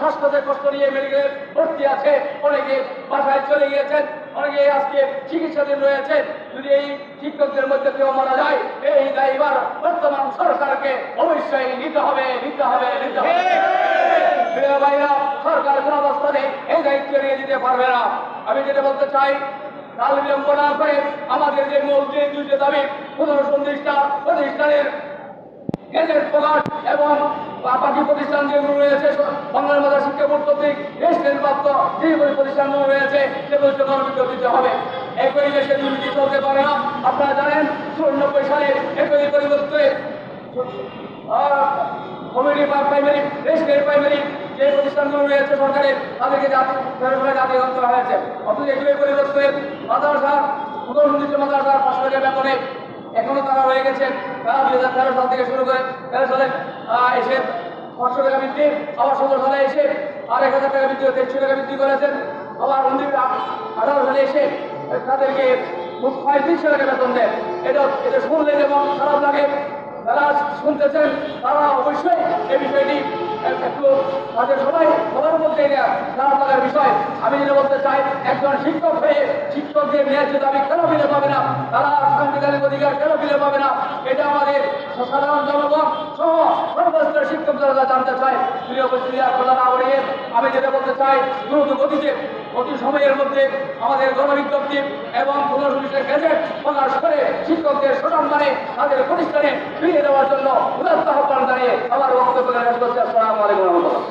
শ্বাসকষ্টে কষ্ট নিয়ে মেডিকেলে ভর্তি আছে। অনেকে বাসায় চলে গিয়েছেন, অনেকে আজকে চিকিৎসাধীন রয়েছে। যদি এই শিক্ষকদের মধ্যে কেউ মারা যায়, এই দায়বার বর্তমান সরকারকে অবশ্যই নিতে হবে নিতে হবে নিতে হবে। এই দায়িত্ব নিয়ে দিতে পারবে না। আমি যেটা বলতে চাই আমাদের যে মূল প্রতিষ্ঠানের এবং প্রতিষ্ঠান যেগুলো রয়েছে, বাংলার কর্তৃক রেজিস্ট্রেশন প্রাপ্ত যে প্রতিষ্ঠানগুলো রয়েছে সেগুলো জনবিজ্ঞ দিতে হবে। একই দেশে দুর্নীতি চলতে পারে না। আপনারা জানেন, চুরানব্বই সালে একই পরিবর্তে কমিউনিটি বা প্রাইমারি রেজিস্ট্রেড প্রাইমারি যে প্রতিষ্ঠানগুলো রয়েছে সরকারের, তাদেরকে জাতি জাতীয় করা হয়েছে। অথচ এগুলোই পরিবর্তে মাদ্রাসা পুনর্নির্দিষ্ট মাদ্রাসার পাঁচশো টাকা বেতনে এখনও তারা রয়ে গেছে। তারা দুই হাজার তেরো সাল থেকে শুরু করে, তেরো সালে এসে পাঁচশো টাকা বৃদ্ধি আবার সতেরো সালে এসে এক হাজার টাকা বৃদ্ধি দেড়শো টাকা বৃদ্ধি করেছেন। আবার উনিশ আঠারো সালে এসে তাদেরকে পঁয়ত্রিশশো টাকা বেতন দেয় এটা এটা শুনলে যেমন খারাপ লাগে। যারা শুনতেছেন, তারা অবশ্যই এই বিষয়টি একটু তাদের সবাই সবার মধ্যে এটা খারাপ লাগার বিষয়। আমি যেটা বলতে চাই, একজন শিক্ষক হয়ে শিক্ষকদের ন্যায্য দাবি কেন ফিরে পাবে না? তারা সাংবিধানিক অধিকার কেন ফিরে পাবে না? এটা আমাদের সাধারণ জনগণ সহ সর্বস্তরের শিক্ষক যারা জানতে চায়, প্রিয় উপস্থিতি, আর কথা না আমি যেটা বলতে চাই, দ্রুত গতিতে, অতি সময়ের মধ্যে আমাদের গণবিজ্ঞপ্তি এবং পুনর্বিশেষ গ্যাজেট প্রকাশ করে শিক্ষকদের সসম্মানে তাদের প্রতিষ্ঠানে ফিরিয়ে দেওয়ার জন্য উদাত্ত আহ্বান জানিয়ে আমার বক্তব্য শেষ করছি। আসসালামু আলাইকুম রহমতুল্লাহ।